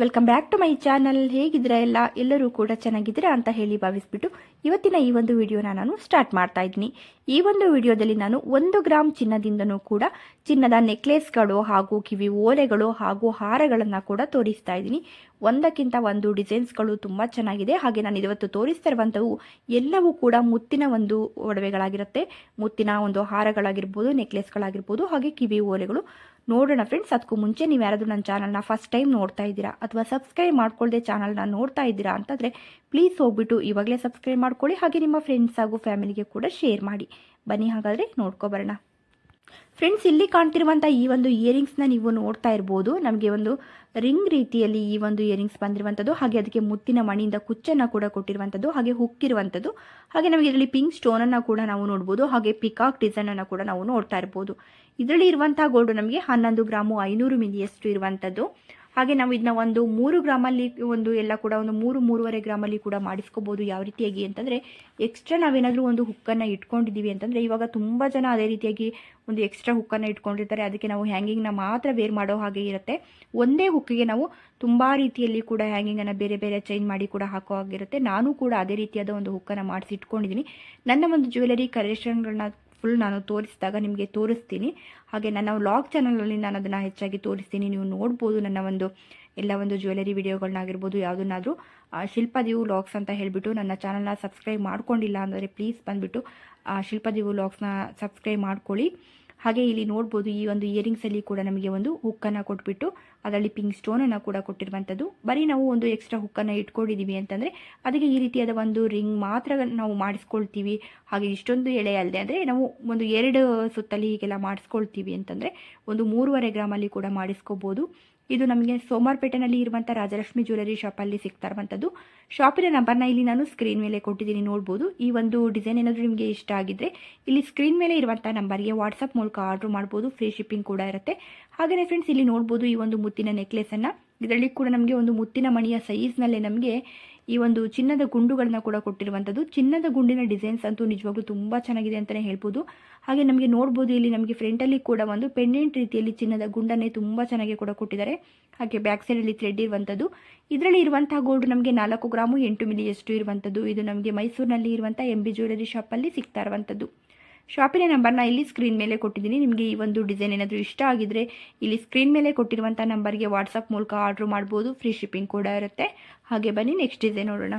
Welcome back to my channel ಹೇಗಿದ್ದೀರಾ ಎಲ್ಲ? ಎಲ್ಲರೂ ಕೂಡ ಚೆನ್ನಾಗಿದ್ದೀರಾ ಅಂತ ಹೇಳಿ ಭಾವಿಸ್ಬಿಟ್ಟು ಇವತ್ತಿನ ಈ ಒಂದು ವಿಡಿಯೋನ ನಾನು ಸ್ಟಾರ್ಟ್ ಮಾಡ್ತಾ ಇದ್ದೀನಿ. ಈ ಒಂದು ವಿಡಿಯೋದಲ್ಲಿ ನಾನು ಒಂದು ಗ್ರಾಮ್ ಚಿನ್ನದಿಂದನೂ ಕೂಡ ಚಿನ್ನದ ನೆಕ್ಲೆಸ್ಗಳು ಹಾಗೂ ಕಿವಿ ಓಲೆಗಳು ಹಾಗೂ ಹಾರಗಳನ್ನು ಕೂಡ ತೋರಿಸ್ತಾ ಇದ್ದೀನಿ. ಒಂದಕ್ಕಿಂತ ಒಂದು ಡಿಸೈನ್ಸ್ಗಳು ತುಂಬ ಚೆನ್ನಾಗಿದೆ. ಹಾಗೆ ನಾನು ಇವತ್ತು ತೋರಿಸ್ತಾ ಇರುವಂಥವು ಎಲ್ಲವೂ ಕೂಡ ಮುತ್ತಿನ ಒಂದು ಒಡವೆಗಳಾಗಿರುತ್ತೆ. ಮುತ್ತಿನ ಒಂದು ಹಾರಗಳಾಗಿರ್ಬೋದು ನೆಕ್ಲೆಸ್ಗಳಾಗಿರ್ಬೋದು ಹಾಗೆ ಕಿವಿ ಓಲೆಗಳು. ನೋಡೋಣ ಫ್ರೆಂಡ್ಸ್ ಅದಕ್ಕೂ ಮುಂಚೆ ನೀವು ಯಾರಾದರೂ ನನ್ನ ಚಾನಲ್ನ ಫಸ್ಟ್ ಟೈಮ್ ನೋಡ್ತಾ ಇದ್ದೀರಾ ಅಥವಾ ಸಬ್ಸ್ಕ್ರೈಬ್ ಮಾಡ್ಕೊಳ್ಳದೆ ಚಾನಲ್ನ ನೋಡ್ತಾ ಇದ್ದೀರಾ ಅಂತಂದರೆ ಪ್ಲೀಸ್ ಹೋಗ್ಬಿಟ್ಟು ಇವಾಗಲೇ ಸಬ್ಸ್ಕ್ರೈಬ್ ಮಾಡ್ಕೊಳ್ಳಿ. ಹಾಗೆ ನಿಮ್ಮ ಫ್ರೆಂಡ್ಸ್ ಹಾಗೂ ಫ್ಯಾಮಿಲಿಗೆ ಕೂಡ ಶೇರ್ ಮಾಡಿ. ಬನ್ನಿ ಹಾಗಾದರೆ ನೋಡ್ಕೊಬರೋಣ ಫ್ರೆಂಡ್ಸ್ ಇಲ್ಲಿ ಕಾಣ್ತಿರುವಂಥ ಈ ಒಂದು ಇಯರಿಂಗ್ಸ್ನ ನೀವು ನೋಡ್ತಾ ಇರ್ಬೋದು. ನಮಗೆ ಒಂದು ರಿಂಗ್ ರೀತಿಯಲ್ಲಿ ಈ ಒಂದು ಇಯರಿಂಗ್ಸ್ ಬಂದಿರುವಂಥದ್ದು ಹಾಗೆ ಅದಕ್ಕೆ ಮುತ್ತಿನ ಮಣಿಯಿಂದ ಕುಚ್ಚನ್ನು ಕೂಡ ಕೊಟ್ಟಿರುವಂಥದ್ದು ಹಾಗೆ ಹುಕ್ಕಿರುವಂಥದ್ದು ಹಾಗೆ ನಮಗೆ ಇದರಲ್ಲಿ ಪಿಂಕ್ ಸ್ಟೋನನ್ನು ಕೂಡ ನಾವು ನೋಡ್ಬೋದು, ಹಾಗೆ ಪಿಕಾಕ್ ಡಿಸೈನನ್ನು ಕೂಡ ನಾವು ನೋಡ್ತಾ ಇರ್ಬೋದು. ಇದರಲ್ಲಿ ಇರುವಂಥ ಗೋಲ್ಡ್ ನಮಗೆ ಹನ್ನೊಂದು ಗ್ರಾಮು ಐನೂರು ಮಿಲಿಯಷ್ಟು ಇರುವಂಥದ್ದು ಹಾಗೆ ನಾವು ಇದನ್ನ ಒಂದು ಮೂರು ಗ್ರಾಮಲ್ಲಿ ಒಂದು ಎಲ್ಲ ಕೂಡ ಒಂದು ಮೂರು, ಮೂರುವರೆ ಗ್ರಾಮಲ್ಲಿ ಕೂಡ ಮಾಡಿಸ್ಕೋಬೋದು ಯಾವ ರೀತಿಯಾಗಿ ಅಂತಂದರೆ ಎಕ್ಸ್ಟ್ರಾ ನಾವೇನಾದರೂ ಒಂದು ಹುಕ್ಕನ್ನು ಇಟ್ಕೊಂಡಿದ್ದೀವಿ ಅಂತಂದರೆ ಇವಾಗ ತುಂಬ ಜನ ಅದೇ ರೀತಿಯಾಗಿ ಒಂದು ಎಕ್ಸ್ಟ್ರಾ ಹುಕ್ಕನ್ನು ಇಟ್ಕೊಂಡಿರ್ತಾರೆ. ಅದಕ್ಕೆ ನಾವು ಹ್ಯಾಂಗಿಂಗ್ನ ಮಾತ್ರ ವೇರ್ ಮಾಡೋ ಹಾಗೆ ಇರುತ್ತೆ. ಒಂದೇ ಹುಕ್ಕಿಗೆ ನಾವು ತುಂಬ ರೀತಿಯಲ್ಲಿ ಕೂಡ ಹ್ಯಾಂಗಿಂಗನ್ನು ಬೇರೆ ಬೇರೆ ಚೇಂಜ್ ಮಾಡಿ ಕೂಡ ಹಾಕೋ ಆಗಿರುತ್ತೆ ನಾನು ಕೂಡ ಅದೇ ರೀತಿಯಾದ ಒಂದು ಹುಕ್ಕನ್ನು ಮಾಡಿಸಿ ಇಟ್ಕೊಂಡಿದ್ದೀನಿ ನನ್ನ ಒಂದು ಜ್ಯುವೆಲರಿ ಕಲೆಕ್ಷನ್ಗಳನ್ನ ಫುಲ್ ನಾನು ತೋರಿಸಿದಾಗ ನಿಮಗೆ ತೋರಿಸ್ತೀನಿ. ಹಾಗೆ ನನ್ನ ವ್ಲಾಗ್ ಚಾನಲಲ್ಲಿ ನಾನು ಅದನ್ನು ಹೆಚ್ಚಾಗಿ ತೋರಿಸ್ತೀನಿ. ನೀವು ನೋಡ್ಬೋದು ನನ್ನ ಒಂದು ಎಲ್ಲ ಒಂದು ಜ್ಯುವೆಲರಿ ವಿಡಿಯೋಗಳನ್ನಾಗಿರ್ಬೋದು ಯಾವುದನ್ನಾದರೂ ಶಿಲ್ಪದಿವು ವ್ಲಾಗ್ಸ್ ಅಂತ ಹೇಳಿಬಿಟ್ಟು ನನ್ನ ಚಾನಲ್ನ ಸಬ್ಸ್ಕ್ರೈಬ್ ಮಾಡ್ಕೊಂಡಿಲ್ಲ ಅಂದರೆ ಪ್ಲೀಸ್ ಬಂದುಬಿಟ್ಟು ಶಿಲ್ಪದೇವು ವ್ಲಾಗ್ಸ್ನ ಸಬ್ಸ್ಕ್ರೈಬ್ ಮಾಡ್ಕೊಳ್ಳಿ. ಹಾಗೆ ಇಲ್ಲಿ ನೋಡ್ಬೋದು ಈ ಒಂದು ಇಯರಿಂಗ್ಸಲ್ಲಿ ಕೂಡ ನಮಗೆ ಒಂದು ಹುಕ್ಕನ್ನು ಕೊಟ್ಬಿಟ್ಟು, ಅದರಲ್ಲಿ ಪಿಂಕ್ ಸ್ಟೋನನ್ನು ಕೂಡ ಕೊಟ್ಟಿರುವಂಥದ್ದು. ಬರೀ ನಾವು ಒಂದು ಎಕ್ಸ್ಟ್ರಾ ಹುಕ್ಕನ್ನು ಇಟ್ಕೊಂಡಿದ್ದೀವಿ ಅಂತಂದರೆ, ಅದಕ್ಕೆ ಈ ರೀತಿಯಾದ ಒಂದು ರಿಂಗ್ ಮಾತ್ರ ನಾವು ಮಾಡಿಸ್ಕೊಳ್ತೀವಿ. ಹಾಗೆ ಇಷ್ಟೊಂದು ಎಳೆ ಅಲ್ಲದೆ ಅಂದರೆ ನಾವು ಒಂದು ಎರಡು ಸುತ್ತಲ್ಲಿ ಹೀಗೆಲ್ಲ ಮಾಡಿಸ್ಕೊಳ್ತೀವಿ ಅಂತಂದರೆ, ಒಂದು ಮೂರುವರೆ ಗ್ರಾಮಲ್ಲಿ ಕೂಡ ಮಾಡಿಸ್ಕೋಬೋದು. ಇದು ನಮಗೆ ಸೋಮಾರ್ಪೇಟೆನಲ್ಲಿ ಇರುವಂಥ ರಾಜಲಕ್ಷ್ಮಿ ಜ್ಯುವೆಲರಿ ಶಾಪಲ್ಲಿ ಸಿಗ್ತಾ ಇರುವಂಥದ್ದು. ಶಾಪಿನ ನಂಬರ್ನ ಇಲ್ಲಿ ನಾನು ಸ್ಕ್ರೀನ್ ಮೇಲೆ ಕೊಟ್ಟಿದ್ದೀನಿ, ನೋಡ್ಬೋದು. ಈ ಒಂದು ಡಿಸೈನ್ ಏನಾದರೂ ನಿಮಗೆ ಇಷ್ಟ ಆಗಿದ್ದರೆ ಇಲ್ಲಿ ಸ್ಕ್ರೀನ್ ಮೇಲೆ ಇರುವಂಥ ನಂಬರ್ಗೆ ವಾಟ್ಸಪ್ ಮೂಲಕ ಆರ್ಡ್ರ್ ಮಾಡ್ಬೋದು. ಫ್ರೀ ಶಿಪ್ಪಿಂಗ್ ಕೂಡ ಇರುತ್ತೆ. ಹಾಗೆಯೇ ಫ್ರೆಂಡ್ಸ್ ಇಲ್ಲಿ ನೋಡ್ಬೋದು ಈ ಒಂದು ಮುತ್ತಿನ ನೆಕ್ಲೆಸನ್ನು ಇದರಲ್ಲಿ ಕೂಡ ನಮಗೆ ಒಂದು ಮುತ್ತಿನ ಮಣಿಯ ಸೈಜ್ನಲ್ಲೇ ನಮಗೆ ಈ ಒಂದು ಚಿನ್ನದ ಗುಂಡುಗಳನ್ನ ಕೂಡ ಕೊಟ್ಟಿರುವಂಥದ್ದು ಚಿನ್ನದ ಗುಂಡಿನ ಡಿಸೈನ್ಸ್ ಅಂತೂ ನಿಜವಾಗ್ಲೂ ತುಂಬ ಚೆನ್ನಾಗಿದೆ ಅಂತಲೇ ಹೇಳ್ಬೋದು. ಹಾಗೆ ನಮಗೆ ನೋಡ್ಬೋದು ಇಲ್ಲಿ ನಮಗೆ ಫ್ರಂಟಲ್ಲಿ ಕೂಡ ಒಂದು ಪೆಂಡೆಂಟ್ ರೀತಿಯಲ್ಲಿ ಚಿನ್ನದ ಗುಂಡನ್ನೇ ತುಂಬ ಚೆನ್ನಾಗಿ ಕೂಡ ಕೊಟ್ಟಿದ್ದಾರೆ. ಹಾಗೆ ಬ್ಯಾಕ್ ಸೈಡಲ್ಲಿ ಥ್ರೆಡ್ ಇರುವಂಥದ್ದು ಇದರಲ್ಲಿ ಇರುವಂಥ ಗೋಲ್ಡ್ ನಮಗೆ ನಾಲ್ಕು ಗ್ರಾಮು ಎಂಟು ಮಿಲಿಯಷ್ಟು ಇರುವಂಥದ್ದು ಇದು ನಮಗೆ ಮೈಸೂರಿನಲ್ಲಿ ಇರುವಂಥ ಎಂ ಬಿ ಜ್ಯುವೆಲರಿ ಶಾಪಲ್ಲಿ ಸಿಗ್ತಾ ಇರುವಂಥದ್ದು ಶಾಪಿನ ನಂಬರ್ನ ಇಲ್ಲಿ ಸ್ಕ್ರೀನ್ ಮೇಲೆ ಕೊಟ್ಟಿದ್ದೀನಿ. ನಿಮಗೆ ಈ ಒಂದು ಡಿಸೈನ್ ಏನಾದರೂ ಇಷ್ಟ ಆಗಿದ್ರೆ ಇಲ್ಲಿ ಸ್ಕ್ರೀನ್ ಮೇಲೆ ಕೊಟ್ಟಿರುವಂಥ ನಂಬರ್ಗೆ ವಾಟ್ಸಪ್ ಮೂಲಕ ಆರ್ಡ್ರ್ ಮಾಡ್ಬೋದು. ಫ್ರೀ ಶಿಪ್ಪಿಂಗ್ ಕೂಡ ಇರುತ್ತೆ. ಹಾಗೆ ಬನ್ನಿ ನೆಕ್ಸ್ಟ್ ಡಿಸೈನ್ ನೋಡೋಣ.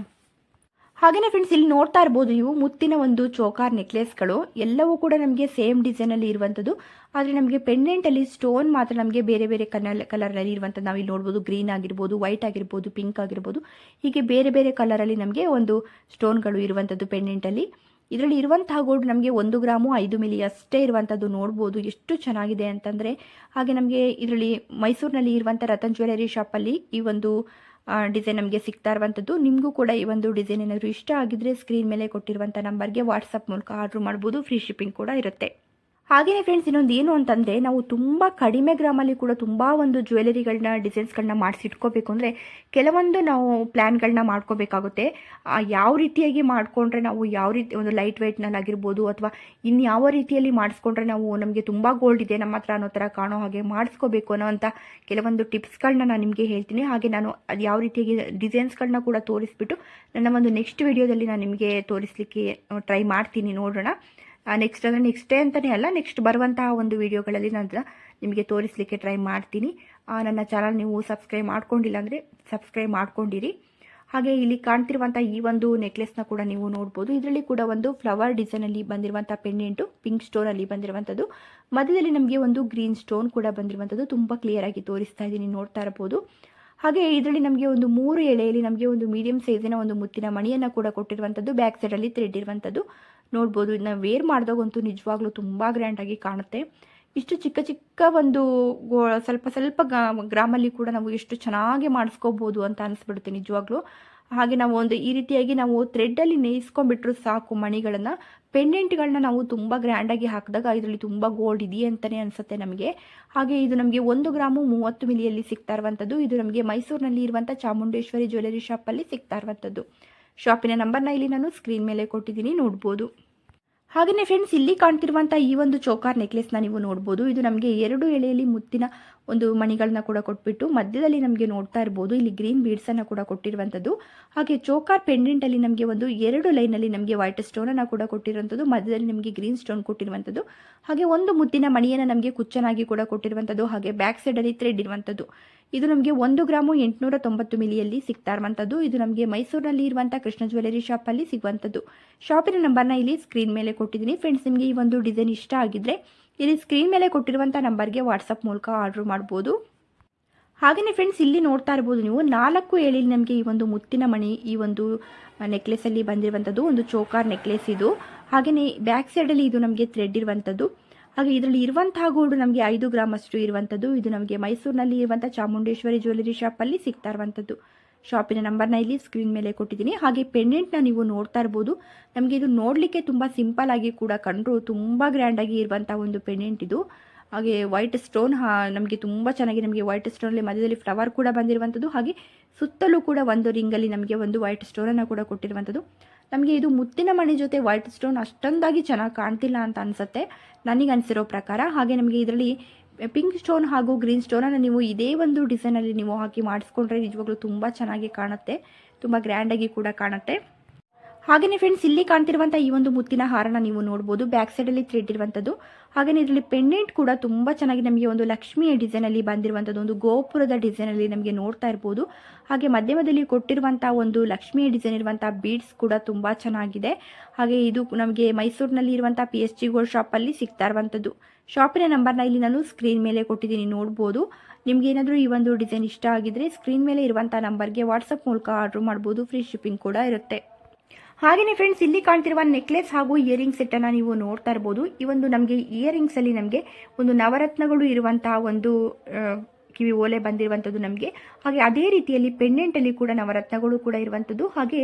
ಹಾಗೆಯೇ ಫ್ರೆಂಡ್ಸ್ ಇಲ್ಲಿ ನೋಡ್ತಾ ಇರ್ಬೋದು ನೀವು ಮುತ್ತಿನ ಒಂದು ಚೋಕಾರ್ ನೆಕ್ಲೆಸ್ಗಳು ಎಲ್ಲವೂ ಕೂಡ ನಮಗೆ ಸೇಮ್ ಡಿಸೈನಲ್ಲಿ ಇರುವಂಥದ್ದು ಆದರೆ ನಮಗೆ ಪೆಂಡೆಂಟಲ್ಲಿ ಸ್ಟೋನ್ ಮಾತ್ರ ನಮಗೆ ಬೇರೆ ಬೇರೆ ಕಲರ್ ಕಲರಲ್ಲಿ ಇರುವಂಥದ್ದು ನಾವು ಇಲ್ಲಿ ನೋಡ್ಬೋದು ಗ್ರೀನ್ ಆಗಿರ್ಬೋದು ವೈಟ್ ಆಗಿರ್ಬೋದು ಪಿಂಕ್ ಆಗಿರ್ಬೋದು. ಹೀಗೆ ಬೇರೆ ಬೇರೆ ಕಲರಲ್ಲಿ ನಮಗೆ ಒಂದು ಸ್ಟೋನ್ಗಳು ಇರುವಂಥದ್ದು ಪೆಂಡೆಂಟಲ್ಲಿ ಇದರಲ್ಲಿ ಇರುವಂತಹ ಗೋಲ್ಡ್ ನಮಗೆ ಒಂದು ಗ್ರಾಮು ಐದು ಮಿಲಿ ಅಷ್ಟೇ ಇರುವಂಥದ್ದು ನೋಡ್ಬೋದು. ಎಷ್ಟು ಚೆನ್ನಾಗಿದೆ ಅಂತಂದರೆ ಹಾಗೆ ನಮಗೆ ಇದರಲ್ಲಿ ಮೈಸೂರಿನಲ್ಲಿ ಇರುವಂಥ ರತನ್ ಜ್ಯುವೆಲರಿ ಶಾಪಲ್ಲಿ ಈ ಒಂದು ಡಿಸೈನ್ ನಮಗೆ ಸಿಗ್ತಾ ಇರುವಂಥದ್ದು ನಿಮಗೂ ಕೂಡ ಈ ಒಂದು ಡಿಸೈನ್ ಏನಾದರೂ ಇಷ್ಟ ಆಗಿದ್ದರೆ ಸ್ಕ್ರೀನ್ ಮೇಲೆ ಕೊಟ್ಟಿರುವಂಥ ನಂಬರ್ಗೆ ವಾಟ್ಸಪ್ ಮೂಲಕ ಆರ್ಡ್ರ್ ಮಾಡ್ಬೋದು. ಫ್ರೀ ಶಿಪ್ಪಿಂಗ್ ಕೂಡ ಇರುತ್ತೆ. ಹಾಗೆಯೇ ಫ್ರೆಂಡ್ಸ್ ಇನ್ನೊಂದು ಏನು ಅಂತಂದರೆ ನಾವು ತುಂಬ ಕಡಿಮೆ ಗ್ರಾಮಲ್ಲಿ ಕೂಡ ತುಂಬ ಒಂದು ಜ್ಯುವೆಲರಿಗಳನ್ನ ಡಿಸೈನ್ಸ್ಗಳನ್ನ ಮಾಡಿಸಿಟ್ಕೋಬೇಕು ಅಂದರೆ ಕೆಲವೊಂದು ನಾವು ಪ್ಲ್ಯಾನ್ಗಳನ್ನ ಮಾಡ್ಕೋಬೇಕಾಗುತ್ತೆ. ಯಾವ ರೀತಿಯಾಗಿ ಮಾಡಿಕೊಂಡ್ರೆ ನಾವು ಯಾವ ರೀತಿ, ಒಂದು ಲೈಟ್ ವೆಯ್ಟ್ನಲ್ಲಿ ಆಗಿರ್ಬೋದು ಅಥವಾ ಇನ್ಯಾವ ಯಾವ ರೀತಿಯಲ್ಲಿ ಮಾಡಿಸ್ಕೊಂಡ್ರೆ ನಾವು ನಮಗೆ ತುಂಬ ಗೋಲ್ಡ್ ಇದೆ, ನಮ್ಮ ಹತ್ರ ಅನ್ನೋ ಥರ ಕಾಣೋ ಹಾಗೆ ಮಾಡಿಸ್ಕೋಬೇಕು ಅನ್ನೋ ಅಂತ ಕೆಲವೊಂದು ಟಿಪ್ಸ್ಗಳನ್ನ ನಾನು ನಿಮಗೆ ಹೇಳ್ತೀನಿ. ಹಾಗೆ ನಾನು ಅದು ಯಾವ ರೀತಿಯಾಗಿ ಡಿಸೈನ್ಸ್ಗಳನ್ನ ಕೂಡ ತೋರಿಸ್ಬಿಟ್ಟು ನನ್ನ ಒಂದು ನೆಕ್ಸ್ಟ್ ವಿಡಿಯೋದಲ್ಲಿ ನಾನು ನಿಮಗೆ ತೋರಿಸ್ಲಿಕ್ಕೆ ಟ್ರೈ ಮಾಡ್ತೀನಿ, ನೋಡೋಣ. ನೆಕ್ಸ್ಟ್ ಅಂದರೆ ನೆಕ್ಸ್ಟ್ ಡೇ ಅಂತಲೇ ಅಲ್ಲ ನೆಕ್ಸ್ಟ್ ಬರುವಂತಹ ಒಂದು ವೀಡಿಯೋಗಳಲ್ಲಿ ನಾನು ನಿಮಗೆ ತೋರಿಸಲಿಕ್ಕೆ ಟ್ರೈ ಮಾಡ್ತೀನಿ. ನನ್ನ ಚಾನಲ್ ನೀವು ಸಬ್ಸ್ಕ್ರೈಬ್ ಮಾಡ್ಕೊಂಡಿಲ್ಲ ಅಂದರೆ ಸಬ್ಸ್ಕ್ರೈಬ್ ಮಾಡ್ಕೊಂಡಿರಿ. ಹಾಗೆ ಇಲ್ಲಿ ಕಾಣ್ತಿರುವಂಥ ಈ ಒಂದು ನೆಕ್ಲೆಸ್ನ ಕೂಡ ನೀವು ನೋಡ್ಬೋದು. ಇದರಲ್ಲಿ ಕೂಡ ಒಂದು ಫ್ಲವರ್ ಡಿಸೈನಲ್ಲಿ ಬಂದಿರುವಂಥ ಪೆಂಡೆಂಟು ಪಿಂಕ್ ಸ್ಟೋನಲ್ಲಿ ಬಂದಿರುವಂಥದ್ದು ಮಧ್ಯದಲ್ಲಿ ನಮಗೆ ಒಂದು ಗ್ರೀನ್ ಸ್ಟೋನ್ ಕೂಡ ಬಂದಿರುವಂಥದ್ದು ತುಂಬ ಕ್ಲಿಯರಾಗಿ ತೋರಿಸ್ತಾ ಇದ್ದೀನಿ, ನೋಡ್ತಾ ಇರ್ಬೋದು. ಹಾಗೆ ಇದರಲ್ಲಿ ನಮಗೆ ಒಂದು ಮೂರು ಎಳೆಯಲ್ಲಿ ನಮಗೆ ಒಂದು ಮೀಡಿಯಂ ಸೈಜಿನ ಒಂದು ಮುತ್ತಿನ ಮಣಿಯನ್ನು ಕೂಡ ಕೊಟ್ಟಿರುವಂಥದ್ದು ಬ್ಯಾಕ್ ಸೈಡಲ್ಲಿ ಥ್ರೆಡ್ ಇರುವಂಥದ್ದು ನೋಡ್ಬೋದು. ಇದನ್ನ ವೇರ್ ಮಾಡಿದಾಗಂತೂ ನಿಜವಾಗ್ಲೂ ತುಂಬ ಗ್ರ್ಯಾಂಡಾಗಿ ಕಾಣುತ್ತೆ. ಇಷ್ಟು ಚಿಕ್ಕ ಚಿಕ್ಕ ಒಂದು ಗೋ, ಸ್ವಲ್ಪ ಸ್ವಲ್ಪ ಗ್ರಾಮಲ್ಲಿ ಕೂಡ ನಾವು ಎಷ್ಟು ಚೆನ್ನಾಗಿ ಮಾಡಿಸ್ಕೋಬೋದು ಅಂತ ಅನಿಸ್ಬಿಡುತ್ತೆ ನಿಜವಾಗ್ಲೂ. ಹಾಗೆ ನಾವು ಒಂದು ಈ ರೀತಿಯಾಗಿ ನಾವು ಥ್ರೆಡ್ಡಲ್ಲಿ ನೇಯಿಸ್ಕೊಂಡ್ಬಿಟ್ರು ಸಾಕು ಮಣಿಗಳನ್ನು. ಪೆಂಡೆಂಟ್ಗಳನ್ನ ನಾವು ತುಂಬ ಗ್ರ್ಯಾಂಡಾಗಿ ಹಾಕಿದಾಗ ಇದರಲ್ಲಿ ತುಂಬ ಗೋಲ್ಡ್ ಇದೆಯೇ ಅಂತಲೇ ಅನಿಸುತ್ತೆ ನಮಗೆ. ಹಾಗೆ ಇದು ನಮಗೆ ಒಂದು ಗ್ರಾಮು ಮೂವತ್ತು ಮಿಲಿಯಲ್ಲಿ ಸಿಗ್ತಾ ಇರುವಂಥದ್ದು ಇದು ನಮಗೆ ಮೈಸೂರಿನಲ್ಲಿ ಇರುವಂಥ ಚಾಮುಂಡೇಶ್ವರಿ ಜ್ಯುವೆಲರಿ ಶಾಪಲ್ಲಿ ಸಿಗ್ತಾ ಇರುವಂಥದ್ದು ಶಾಪಿನ ನಂಬರ್ನ ಇಲ್ಲಿ ನಾನು ಸ್ಕ್ರೀನ್ ಮೇಲೆ ಕೊಟ್ಟಿದ್ದೀನಿ, ನೋಡ್ಬೋದು. ಹಾಗೆಯೇ ಫ್ರೆಂಡ್ಸ್ ಇಲ್ಲಿ ಕಾಣ್ತಿರುವಂಥ ಈ ಒಂದು ಚೋಕಾರ್ ನೆಕ್ಲೆಸ್ನ ನೀವು ನೋಡ್ಬೋದು. ಇದು ನಮಗೆ ಎರಡು ಎಳೆಯಲ್ಲಿ ಮುತ್ತಿನ ಒಂದು ಮಣಿಗಳನ್ನ ಕೂಡ ಕೊಟ್ಬಿಟ್ಟು, ಮಧ್ಯದಲ್ಲಿ ನಮಗೆ ನೋಡ್ತಾ ಇರ್ಬೋದು. ಇಲ್ಲಿ ಗ್ರೀನ್ ಬೀಡ್ಸನ್ನು ಕೂಡ ಕೊಟ್ಟಿರುವಂಥದ್ದು ಹಾಗೆ ಚೋಕಾರ್ ಪೆಂಡೆಂಟಲ್ಲಿ ನಮಗೆ ಒಂದು ಎರಡು ಲೈನಲ್ಲಿ ನಮಗೆ ವೈಟ್ ಸ್ಟೋನನ್ನು ಕೂಡ ಕೊಟ್ಟಿರುವಂಥದ್ದು ಮಧ್ಯದಲ್ಲಿ ನಮಗೆ ಗ್ರೀನ್ ಸ್ಟೋನ್ ಕೊಟ್ಟಿರುವಂಥದ್ದು ಹಾಗೆ ಒಂದು ಮುತ್ತಿನ ಮಣಿಯನ್ನು ನಮಗೆ ಕುಚ್ಚನಾಗಿ ಕೂಡ ಕೊಟ್ಟಿರುವಂಥದ್ದು ಹಾಗೆ ಬ್ಯಾಕ್ ಸೈಡಲ್ಲಿ ಥ್ರೆಡ್ ಇರುವಂಥದ್ದು ಇದು ನಮಗೆ ಒಂದು ಗ್ರಾಮು ಎಂಟುನೂರ ತೊಂಬತ್ತು ಮಿಲಿಯಲ್ಲಿ ಸಿಗ್ತಾ ಇರುವಂಥದ್ದು ಇದು ನಮಗೆ ಮೈಸೂರಿನಲ್ಲಿ ಇರುವಂಥ ಕೃಷ್ಣ ಜ್ಯುವೆಲರಿ ಶಾಪಲ್ಲಿ ಸಿಗುವಂಥದ್ದು ಶಾಪಿನ ನಂಬರ್ನ ಇಲ್ಲಿ ಸ್ಕ್ರೀನ್ ಮೇಲೆ ಕೊಟ್ಟಿದ್ದೀನಿ. ಫ್ರೆಂಡ್ಸ್ ನಿಮಗೆ ಈ ಒಂದು ಡಿಸೈನ್ ಇಷ್ಟ ಆಗಿದ್ರೆ ಇಲ್ಲಿ ಸ್ಕ್ರೀನ್ ಮೇಲೆ ಕೊಟ್ಟಿರುವಂಥ ನಂಬರ್ಗೆ ವಾಟ್ಸಪ್ ಮೂಲಕ ಆರ್ಡರ್ ಮಾಡ್ಬೋದು. ಹಾಗೆಯೇ ಫ್ರೆಂಡ್ಸ್ ಇಲ್ಲಿ ನೋಡ್ತಾ ಇರ್ಬೋದು ನೀವು. ನಾಲ್ಕು ಏಳಿಲಿ ನಮಗೆ ಈ ಒಂದು ಮುತ್ತಿನ ಮಣಿ, ಈ ಒಂದು ನೆಕ್ಲೆಸಲ್ಲಿ ಬಂದಿರುವಂಥದ್ದು ಒಂದು ಚೋಕಾರ್ ನೆಕ್ಲೆಸ್ ಇದು. ಹಾಗೆಯೇ ಬ್ಯಾಕ್ ಸೈಡಲ್ಲಿ ಇದು ನಮಗೆ ಥ್ರೆಡ್ ಇರುವಂಥದ್ದು ಹಾಗೆ ಇದರಲ್ಲಿ ಇರುವಂತಹ ಗೋಲ್ಡ್ ನಮಗೆ ಐದು ಗ್ರಾಮ್ ಅಷ್ಟು ಇರುವಂಥದ್ದು ಇದು ನಮಗೆ ಮೈಸೂರಿನಲ್ಲಿ ಇರುವಂಥ ಚಾಮುಂಡೇಶ್ವರಿ ಜ್ಯುವೆಲರಿ ಶಾಪಲ್ಲಿ ಸಿಗ್ತಾ ಇರುವಂಥದ್ದು ಶಾಪಿನ ನಂಬರ್ನ ಇಲ್ಲಿ ಸ್ಕ್ರೀನ್ ಮೇಲೆ ಕೊಟ್ಟಿದ್ದೀನಿ. ಹಾಗೆ ಪೆಂಡೆಂಟ್ನ ನೀವು ನೋಡ್ತಾ ಇರ್ಬೋದು. ನಮಗೆ ಇದು ನೋಡಲಿಕ್ಕೆ ತುಂಬ ಸಿಂಪಲ್ ಆಗಿ ಕೂಡ ಕಂಡ್ರು ತುಂಬ ಗ್ರ್ಯಾಂಡಾಗಿ ಇರುವಂಥ ಒಂದು ಪೆಂಡೆಂಟ್ ಇದು. ಹಾಗೆ ವೈಟ್ ಸ್ಟೋನ್ ನಮಗೆ ತುಂಬ ಚೆನ್ನಾಗಿ ನಮಗೆ ವೈಟ್ ಸ್ಟೋನಲ್ಲಿ ಮಧ್ಯದಲ್ಲಿ ಫ್ಲವರ್ ಕೂಡ ಬಂದಿರುವಂಥದ್ದು ಹಾಗೆ ಸುತ್ತಲೂ ಕೂಡ ಒಂದು ರಿಂಗಲ್ಲಿ ನಮಗೆ ಒಂದು ವೈಟ್ ಸ್ಟೋನನ್ನು ಕೂಡ ಕೊಟ್ಟಿರುವಂಥದ್ದು ನಮಗೆ ಇದು ಮುತ್ತಿನ ಮಣಿ ಜೊತೆ ವೈಟ್ ಸ್ಟೋನ್ ಅಷ್ಟೊಂದಾಗಿ ಚೆನ್ನಾಗಿ ಕಾಣ್ತಿಲ್ಲ ಅಂತ ಅನಿಸುತ್ತೆ. ನನಗೆ ಅನಿಸಿರೋ ಪ್ರಕಾರ. ಹಾಗೆ ನಮಗೆ ಇದರಲ್ಲಿ ಪಿಂಕ್ ಸ್ಟೋನ್ ಹಾಗೂ ಗ್ರೀನ್ ಸ್ಟೋನನ್ನು ನೀವು ಇದೇ ಒಂದು ಡಿಸೈನಲ್ಲಿ ನೀವು ಹಾಕಿ ಮಾಡಿಸ್ಕೊಂಡ್ರೆ ನಿಜವಾಗ್ಲೂ ತುಂಬ ಚೆನ್ನಾಗಿ ಕಾಣುತ್ತೆ. ತುಂಬ ಗ್ರ್ಯಾಂಡಾಗಿ ಕೂಡ ಕಾಣುತ್ತೆ. ಹಾಗೆಯೇ ಫ್ರೆಂಡ್ಸ್ ಇಲ್ಲಿ ಕಾಣ್ತಿರುವಂತಹ ಈ ಒಂದು ಮುತ್ತಿನ ಹಾರನ ನೀವು ನೋಡಬಹುದು ಬ್ಯಾಕ್ ಸೈಡಲ್ಲಿ ಥ್ರೆಡ್ ಇರುವಂತದ್ದು ಹಾಗೇನೆ ಇದರಲ್ಲಿ ಪೆಂಡೆಂಟ್ ಕೂಡ ತುಂಬಾ ಚೆನ್ನಾಗಿ ನಮಗೆ ಒಂದು ಲಕ್ಷ್ಮಿಯ ಡಿಸೈನಲ್ಲಿ ಬಂದಿರುವಂತದ್ದು. ಒಂದು ಗೋಪುರದ ಡಿಸೈನಲ್ಲಿ ನಮಗೆ ನೋಡ್ತಾ ಇರಬಹುದು ಹಾಗೆ ಮಧ್ಯ ಮಧ್ಯದಲ್ಲಿ ಕೊಟ್ಟಿರುವಂತಹ ಒಂದು ಲಕ್ಷ್ಮಿಯ ಡಿಸೈನ್ ಇರುವಂತಹ ಬೀಡ್ಸ್ ಕೂಡ ತುಂಬಾ ಚೆನ್ನಾಗಿದೆ. ಹಾಗೆ ಇದು ನಮಗೆ ಮೈಸೂರಿನಲ್ಲಿ ಇರುವಂತಹ ಪಿ ಎಸ್ ಜಿ ಗೋಲ್ಡ್ ಶಾಪಲ್ಲಿ ಸಿಗ್ತಾ ಇರುವಂಥದ್ದು ಶಾಪಿನ ನಂಬರ್ನ ಇಲ್ಲಿ ನಾನು ಸ್ಕ್ರೀನ್ ಮೇಲೆ ಕೊಟ್ಟಿದ್ದೀನಿ, ನೋಡ್ಬೋದು. ನಿಮ್ಗೆ ಏನಾದರೂ ಈ ಒಂದು ಡಿಸೈನ್ ಇಷ್ಟ ಆಗಿದ್ರೆ ಸ್ಕ್ರೀನ್ ಮೇಲೆ ಇರುವಂಥ ನಂಬರ್ಗೆ ವಾಟ್ಸಪ್ ಮೂಲಕ ಆರ್ಡರ್ ಮಾಡಬಹುದು ಫ್ರೀ ಶಿಪ್ಪಿಂಗ್ ಕೂಡ ಇರುತ್ತೆ. ಹಾಗೆಯೇ ಫ್ರೆಂಡ್ಸ್ ಇಲ್ಲಿ ಕಾಣ್ತಿರುವ ನೆಕ್ಲೆಸ್ ಹಾಗೂ ಇಯರಿಂಗ್ ಸೆಟ್ ಅನ್ನ ನೀವು ನೋಡ್ತಾ ಇರಬಹುದು ಈ ಒಂದು ನಮಗೆ ಇಯರಿಂಗ್ಸ್ ಅಲ್ಲಿ ನಮಗೆ ಒಂದು ನವರತ್ನಗಳು ಇರುವಂತಹ ಒಂದು ಕಿವಿ ಓಲೆ ಬಂದಿರುವಂಥದ್ದು ನಮಗೆ. ಹಾಗೆ ಅದೇ ರೀತಿಯಲ್ಲಿ ಪೆಂಡೆಂಟಲ್ಲಿ ಕೂಡ ನವರತ್ನಗಳು ಕೂಡ ಇರುವಂಥದ್ದು. ಹಾಗೆ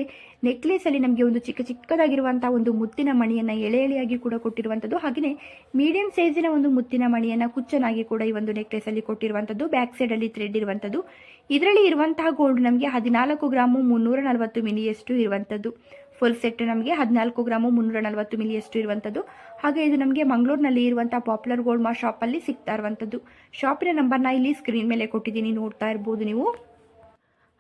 ನೆಕ್ಲೆಸಲ್ಲಿ ನಮಗೆ ಒಂದು ಚಿಕ್ಕ ಚಿಕ್ಕದಾಗಿರುವಂತಹ ಒಂದು ಮುತ್ತಿನ ಮಣಿಯನ್ನು ಎಳೆ ಎಳೆಯಾಗಿ ಕೂಡ ಕೊಟ್ಟಿರುವಂಥದ್ದು. ಹಾಗೆಯೇ ಮೀಡಿಯಂ ಸೈಜಿನ ಒಂದು ಮುತ್ತಿನ ಮಣಿಯನ್ನು ಕುಚ್ಚನಾಗಿ ಕೂಡ ಈ ಒಂದು ನೆಕ್ಲೆಸಲ್ಲಿ ಕೊಟ್ಟಿರುವಂಥದ್ದು. ಬ್ಯಾಕ್ ಸೈಡಲ್ಲಿ ಥ್ರೆಡ್ ಇರುವಂಥದ್ದು. ಇದರಲ್ಲಿ ಇರುವಂತಹ ಗೋಲ್ಡ್ ನಮಗೆ ಹದಿನಾಲ್ಕು ಗ್ರಾಮು ಮುನ್ನೂರ ನಲವತ್ತು ಮಿನಿಯಷ್ಟು ಇರುವಂಥದ್ದು. ಫುಲ್ ಸೆಟ್ ನಮಗೆ ಹದಿನಾಲ್ಕು ಗ್ರಾಮು ಮುನ್ನೂರ ನಲವತ್ತು ಮಿಲಿಯಷ್ಟು ಇರುವಂಥದ್ದು ಹಾಗೆ ಇದು ನಮಗೆ ಮಂಗಳೂರಿನಲ್ಲಿ ಇರುವಂಥ ಪಾಪ್ಯುಲರ್ ಗೋಲ್ಡ್ ಮಾ ಶಾಪಲ್ಲಿ ಸಿಗ್ತಾ ಇರುವಂಥದ್ದು ಶಾಪಿನ ನಂಬರ್ನ ಇಲ್ಲಿ ಸ್ಕ್ರೀನ್ ಮೇಲೆ ಕೊಟ್ಟಿದ್ದೀನಿ, ನೋಡ್ತಾ ಇರ್ಬೋದು ನೀವು.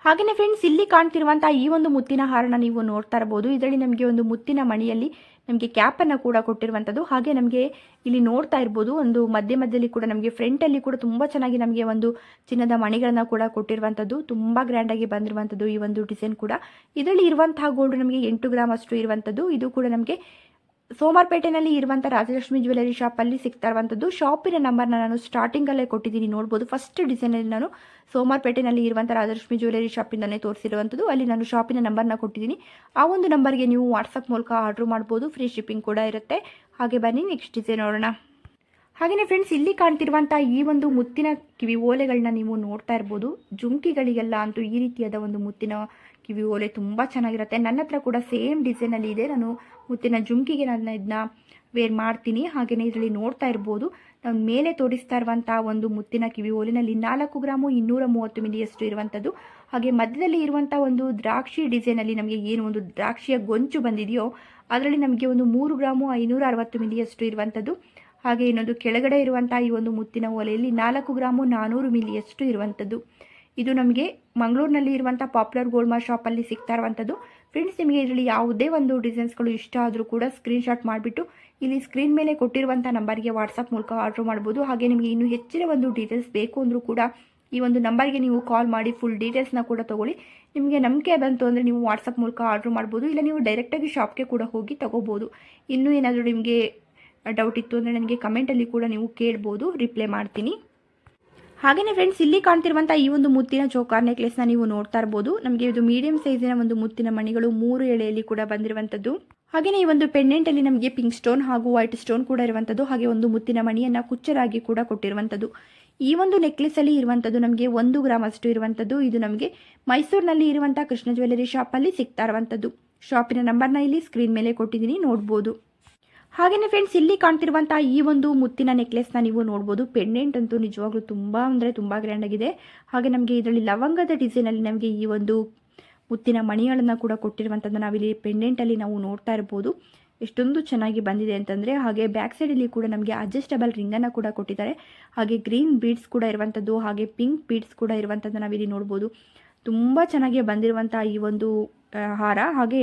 ಹಾಗೆಯೇ ಫ್ರೆಂಡ್ಸ್ ಇಲ್ಲಿ ಕಾಣ್ತಿರುವಂಥ ಈ ಒಂದು ಮುತ್ತಿನ ಹಾರನ ನೀವು ನೋಡ್ತಾ ಇರ್ಬೋದು ಇದರಲ್ಲಿ ನಮಗೆ ಒಂದು ಮುತ್ತಿನ ಮಣಿಯಲ್ಲಿ ನಮಗೆ ಕ್ಯಾಪನ್ನು ಕೂಡ ಕೊಟ್ಟಿರುವಂಥದ್ದು ಹಾಗೆ ನಮಗೆ ಇಲ್ಲಿ ನೋಡ್ತಾ ಇರ್ಬೋದು ಒಂದು ಮಧ್ಯ ಮಧ್ಯದಲ್ಲಿ ಕೂಡ ನಮಗೆ ಫ್ರಂಟಲ್ಲಿ ಕೂಡ ತುಂಬ ಚೆನ್ನಾಗಿ ನಮಗೆ ಒಂದು ಚಿನ್ನದ ಮಣಿಗಳನ್ನು ಕೂಡ ಕೊಟ್ಟಿರುವಂಥದ್ದು ತುಂಬ ಗ್ರ್ಯಾಂಡಾಗಿ ಬಂದಿರುವಂಥದ್ದು ಈ ಒಂದು ಡಿಸೈನ್ ಕೂಡ. ಇದರಲ್ಲಿ ಇರುವಂತಹ ಗೋಲ್ಡ್ ನಮಗೆ ಎಂಟು ಗ್ರಾಮ್ ಅಷ್ಟು ಇರುವಂಥದ್ದು ಇದು ಕೂಡ ನಮಗೆ ಸೋಮಾರ್ಪೇಟೆನಲ್ಲಿ ಇರುವಂಥ ರಾಜಲಕ್ಷ್ಮಿ ಜ್ಯುವೆಲರಿ ಶಾಪಲ್ಲಿ ಸಿಗ್ತಾ ಇರುವಂಥದ್ದು ಶಾಪಿನ ನಂಬರ್ನ ನಾನು ಸ್ಟಾರ್ಟಿಂಗಲ್ಲೇ ಕೊಟ್ಟಿದ್ದೀನಿ. ನೋಡ್ಬೋದು. ಫಸ್ಟ್ ಡಿಸೈನಲ್ಲಿ ನಾನು ಸೋಮಾರ್ಪೇಟೆನಲ್ಲಿ ಇರುವಂಥ ರಾಜಲಕ್ಷ್ಮಿ ಜ್ಯುವೆಲರಿ ಶಾಪಿಂದನೇ ತೋರಿಸಿರುವಂಥದ್ದು ಅಲ್ಲಿ ನಾನು ಶಾಪಿನ ನಂಬರ್ನ ಕೊಟ್ಟಿದ್ದೀನಿ. ಆ ಒಂದು ನಂಬರ್ಗೆ ನೀವು ವಾಟ್ಸಪ್ ಮೂಲಕ ಆರ್ಡ್ರ್ ಮಾಡ್ಬೋದು. ಫ್ರೀ ಶಿಪ್ಪಿಂಗ್ ಕೂಡ ಇರುತ್ತೆ. ಹಾಗೆ ಬನ್ನಿ ನೆಕ್ಸ್ಟ್ ಡಿಸೈನ್ ನೋಡೋಣ. ಹಾಗೆಯೇ ಫ್ರೆಂಡ್ಸ್ ಇಲ್ಲಿ ಕಾಣ್ತಿರುವಂಥ ಈ ಒಂದು ಮುತ್ತಿನ ಕಿವಿ ಓಲೆಗಳನ್ನ ನೀವು ನೋಡ್ತಾ ಇರ್ಬೋದು. ಜುಂಕಿಗಳಿಗೆಲ್ಲ ಅಂತೂ ಈ ರೀತಿಯಾದ ಒಂದು ಮುತ್ತಿನ ಕಿವಿ ಓಲೆ ತುಂಬ ಚೆನ್ನಾಗಿರುತ್ತೆ. ನನ್ನ ಹತ್ರ ಕೂಡ ಸೇಮ್ ಡಿಸೈನಲ್ಲಿ ಇದೆ. ನಾನು ಮುತ್ತಿನ ಜುಮ್ಕಿಗೆ ನಾನು ಇದನ್ನ ವೇರ್ ಮಾಡ್ತೀನಿ. ಹಾಗೆಯೇ ಇದರಲ್ಲಿ ನೋಡ್ತಾ ಇರ್ಬೋದು. ನಾನು ಮೇಲೆ ತೋರಿಸ್ತಾ ಇರುವಂಥ ಒಂದು ಮುತ್ತಿನ ಕಿವಿ ಓಲಿನಲ್ಲಿ ನಾಲ್ಕು ಗ್ರಾಮು ಇನ್ನೂರ ಮೂವತ್ತು ಮಿಲಿಯಷ್ಟು ಇರುವಂಥದ್ದು ಹಾಗೆ ಮಧ್ಯದಲ್ಲಿ ಇರುವಂಥ ಒಂದು ದ್ರಾಕ್ಷಿ ಡಿಸೈನಲ್ಲಿ ನಮಗೆ ಏನು ಒಂದು ದ್ರಾಕ್ಷಿಯ ಗೊಂಚು ಬಂದಿದೆಯೋ, ಅದರಲ್ಲಿ ನಮಗೆ ಒಂದು ಮೂರು ಗ್ರಾಮು ಐನೂರ ಅರವತ್ತು ಮಿಲಿಯಷ್ಟು ಇರುವಂಥದ್ದು ಹಾಗೆ ಇನ್ನೊಂದು ಕೆಳಗಡೆ ಇರುವಂಥ ಈ ಒಂದು ಮುತ್ತಿನ ಓಲೆಯಲ್ಲಿ ನಾಲ್ಕು ಗ್ರಾಮು ನಾನ್ನೂರು ಮಿಲಿಯಷ್ಟು ಇರುವಂಥದ್ದು ಇದು ನಮಗೆ ಮಂಗಳೂರಿನಲ್ಲಿ ಇರುವಂಥ ಪಾಪ್ಯುಲರ್ ಗೋಲ್ಡ್ ಮಾರ್ ಶಾಪಲ್ಲಿ ಸಿಗ್ತಾ ಇರುವಂಥದ್ದು ಫ್ರೆಂಡ್ಸ್ ನಿಮಗೆ ಇದರಲ್ಲಿ ಯಾವುದೇ ಒಂದು ಡಿಸೈನ್ಸ್ಗಳು ಇಷ್ಟ ಆದರೂ ಕೂಡ ಸ್ಕ್ರೀನ್ಶಾಟ್ ಮಾಡಿಬಿಟ್ಟು ಇಲ್ಲಿ ಸ್ಕ್ರೀನ್ ಮೇಲೆ ಕೊಟ್ಟಿರುವಂಥ ನಂಬರ್ಗೆ ವಾಟ್ಸಪ್ ಮೂಲಕ ಆರ್ಡ್ರ್ ಮಾಡ್ಬೋದು. ಹಾಗೆ ನಿಮಗೆ ಇನ್ನೂ ಹೆಚ್ಚಿನ ಒಂದು ಡೀಟೇಲ್ಸ್ ಬೇಕು ಅಂದರೂ ಕೂಡ ಈ ಒಂದು ನಂಬರ್ಗೆ ನೀವು ಕಾಲ್ ಮಾಡಿ ಫುಲ್ ಡೀಟೇಲ್ಸ್ನ ಕೂಡ ತೊಗೊಳ್ಳಿ. ನಿಮಗೆ ನಂಬಿಕೆ ಬಂತು ಅಂದರೆ ನೀವು ವಾಟ್ಸಪ್ ಮೂಲಕ ಆರ್ಡ್ರ್ ಮಾಡ್ಬೋದು. ಇಲ್ಲ ನೀವು ಡೈರೆಕ್ಟಾಗಿ ಶಾಪ್ಗೆ ಕೂಡ ಹೋಗಿ ತೊಗೋಬೋದು. ಇನ್ನೂ ಏನಾದರೂ ನಿಮಗೆ ಡೌಟ್ ಇತ್ತು ಅಂದರೆ ನನಗೆ ಕಮೆಂಟಲ್ಲಿ ಕೂಡ ನೀವು ಕೇಳ್ಬೋದು. ರಿಪ್ಲೈ ಮಾಡ್ತೀನಿ. ಹಾಗೆಯೇ ಫ್ರೆಂಡ್ಸ್ ಇಲ್ಲಿ ಕಾಣ್ತಿರುವಂತಹ ಈ ಒಂದು ಮುತ್ತಿನ ಚೋಕಾರ್ ನೆಕ್ಲೆಸ್ನ ನೀವು ನೋಡ್ತಾ ಇರ್ಬೋದು. ನಮಗೆ ಇದು ಮೀಡಿಯಂ ಸೈಜಿನ ಒಂದು ಮುತ್ತಿನ ಮಣಿಗಳು ಮೂರು ಎಳೆಯಲ್ಲಿ ಕೂಡ ಬಂದಿರುವಂಥದ್ದು ಹಾಗೆಯೇ ಈ ಒಂದು ಪೆಂಡೆಂಟ್ ಅಲ್ಲಿ ನಮಗೆ ಪಿಂಕ್ ಸ್ಟೋನ್ ಹಾಗೂ ವೈಟ್ ಸ್ಟೋನ್ ಕೂಡ ಇರುವಂಥದ್ದು ಹಾಗೆ ಒಂದು ಮುತ್ತಿನ ಮಣಿಯನ್ನು ಕುಚ್ಚರಾಗಿ ಕೂಡ ಕೊಟ್ಟಿರುವಂಥದ್ದು ಈ ಒಂದು ನೆಕ್ಲೆಸ್ ಅಲ್ಲಿ ಇರುವಂಥದ್ದು ನಮಗೆ ಒಂದು ಗ್ರಾಮ್ ಅಷ್ಟು ಇರುವಂಥದ್ದು ಇದು ನಮಗೆ ಮೈಸೂರಿನಲ್ಲಿ ಇರುವಂತಹ ಕೃಷ್ಣ ಜ್ಯುವೆಲರಿ ಶಾಪಲ್ಲಿ ಸಿಗ್ತಾ ಇರುವಂಥದ್ದು ಶಾಪಿನ ನಂಬರ್ನ ಇಲ್ಲಿ ಸ್ಕ್ರೀನ್ ಮೇಲೆ ಕೊಟ್ಟಿದ್ದೀನಿ, ನೋಡ್ಬೋದು. ಹಾಗೆಯೇ ಫ್ರೆಂಡ್ಸ್ ಇಲ್ಲಿ ಕಾಣ್ತಿರುವಂಥ ಈ ಒಂದು ಮುತ್ತಿನ ನೆಕ್ಲೆಸ್ನ ನೀವು ನೋಡ್ಬೋದು. ಪೆಂಡೆಂಟ್ ಅಂತೂ ನಿಜವಾಗ್ಲೂ ತುಂಬ ಅಂದರೆ ತುಂಬ ಗ್ರ್ಯಾಂಡ್ ಆಗಿದೆ. ಹಾಗೆ ನಮಗೆ ಇದರಲ್ಲಿ ಲವಂಗದ ಡಿಸೈನಲ್ಲಿ ನಮಗೆ ಈ ಒಂದು ಮುತ್ತಿನ ಮಣಿಗಳನ್ನ ಕೂಡ ಕೊಟ್ಟಿರುವಂಥದ್ದು ನಾವಿಲ್ಲಿ ಪೆಂಡೆಂಟಲ್ಲಿ ನಾವು ನೋಡ್ತಾ ಇರ್ಬೋದು. ಎಷ್ಟೊಂದು ಚೆನ್ನಾಗಿ ಬಂದಿದೆ ಅಂತಂದರೆ, ಹಾಗೆ ಬ್ಯಾಕ್ ಸೈಡಲ್ಲಿ ಕೂಡ ನಮಗೆ ಅಡ್ಜಸ್ಟಬಲ್ ರಿಂಗನ್ನು ಕೂಡ ಕೊಟ್ಟಿದ್ದಾರೆ. ಹಾಗೆ ಗ್ರೀನ್ ಬೀಡ್ಸ್ ಕೂಡ ಇರುವಂಥದ್ದು ಹಾಗೆ ಪಿಂಕ್ ಬೀಡ್ಸ್ ಕೂಡ ಇರುವಂಥದ್ದು ನಾವಿಲ್ಲಿ ನೋಡ್ಬೋದು. ತುಂಬ ಚೆನ್ನಾಗಿ ಬಂದಿರುವಂಥ ಈ ಒಂದು ಹಾರ. ಹಾಗೆ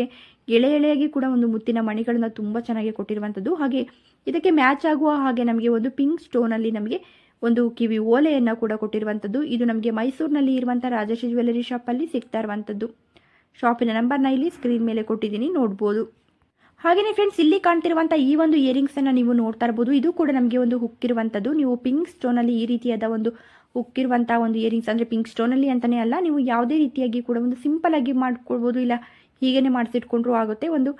ಎಳೆ ಎಳೆಯಾಗಿ ಕೂಡ ಒಂದು ಮುತ್ತಿನ ಮಣಿಗಳನ್ನ ತುಂಬ ಚೆನ್ನಾಗಿ ಕೊಟ್ಟಿರುವಂಥದ್ದು. ಹಾಗೆ ಇದಕ್ಕೆ ಮ್ಯಾಚ್ ಆಗುವ ಹಾಗೆ ನಮಗೆ ಒಂದು ಪಿಂಕ್ ಸ್ಟೋನಲ್ಲಿ ನಮಗೆ ಒಂದು ಕಿವಿ ಓಲೆಯನ್ನು ಕೂಡ ಕೊಟ್ಟಿರುವಂಥದ್ದು. ಇದು ನಮಗೆ ಮೈಸೂರಿನಲ್ಲಿ ಇರುವಂಥ ರಾಜೇಶ್ ಜ್ಯುವೆಲ್ಲರಿ ಶಾಪಲ್ಲಿ ಸಿಗ್ತಾ ಇರುವಂಥದ್ದು. ಶಾಪಿನ ನಂಬರ್ನ ಇಲ್ಲಿ ಸ್ಕ್ರೀನ್ ಮೇಲೆ ಕೊಟ್ಟಿದ್ದೀನಿ, ನೋಡ್ಬೋದು. ಹಾಗೆಯೇ ಫ್ರೆಂಡ್ಸ್ ಇಲ್ಲಿ ಕಾಣ್ತಿರುವಂಥ ಈ ಒಂದು ಇಯರಿಂಗ್ಸನ್ನು ನೀವು ನೋಡ್ತಾ ಇರ್ಬೋದು. ಇದು ಕೂಡ ನಮಗೆ ಒಂದು ಹುಕ್ಕಿರುವಂಥದ್ದು ನೀವು ಪಿಂಕ್ ಸ್ಟೋನಲ್ಲಿ ಈ ರೀತಿಯಾದ ಒಂದು ಹುಕ್ಕಿರುವಂಥ ಒಂದು ಇಯರಿಂಗ್ಸ್ ಅಂದರೆ ಪಿಂಕ್ ಸ್ಟೋನಲ್ಲಿ ಅಂತಲೇ ಅಲ್ಲ, ನೀವು ಯಾವುದೇ ರೀತಿಯಾಗಿ ಕೂಡ ಒಂದು ಸಿಂಪಲ್ ಆಗಿ ಇಲ್ಲ ಹೀಗೇ ಮಾಡಿಸಿಟ್ಕೊಂಡ್ರೂ ಆಗುತ್ತೆ. ಒಂದು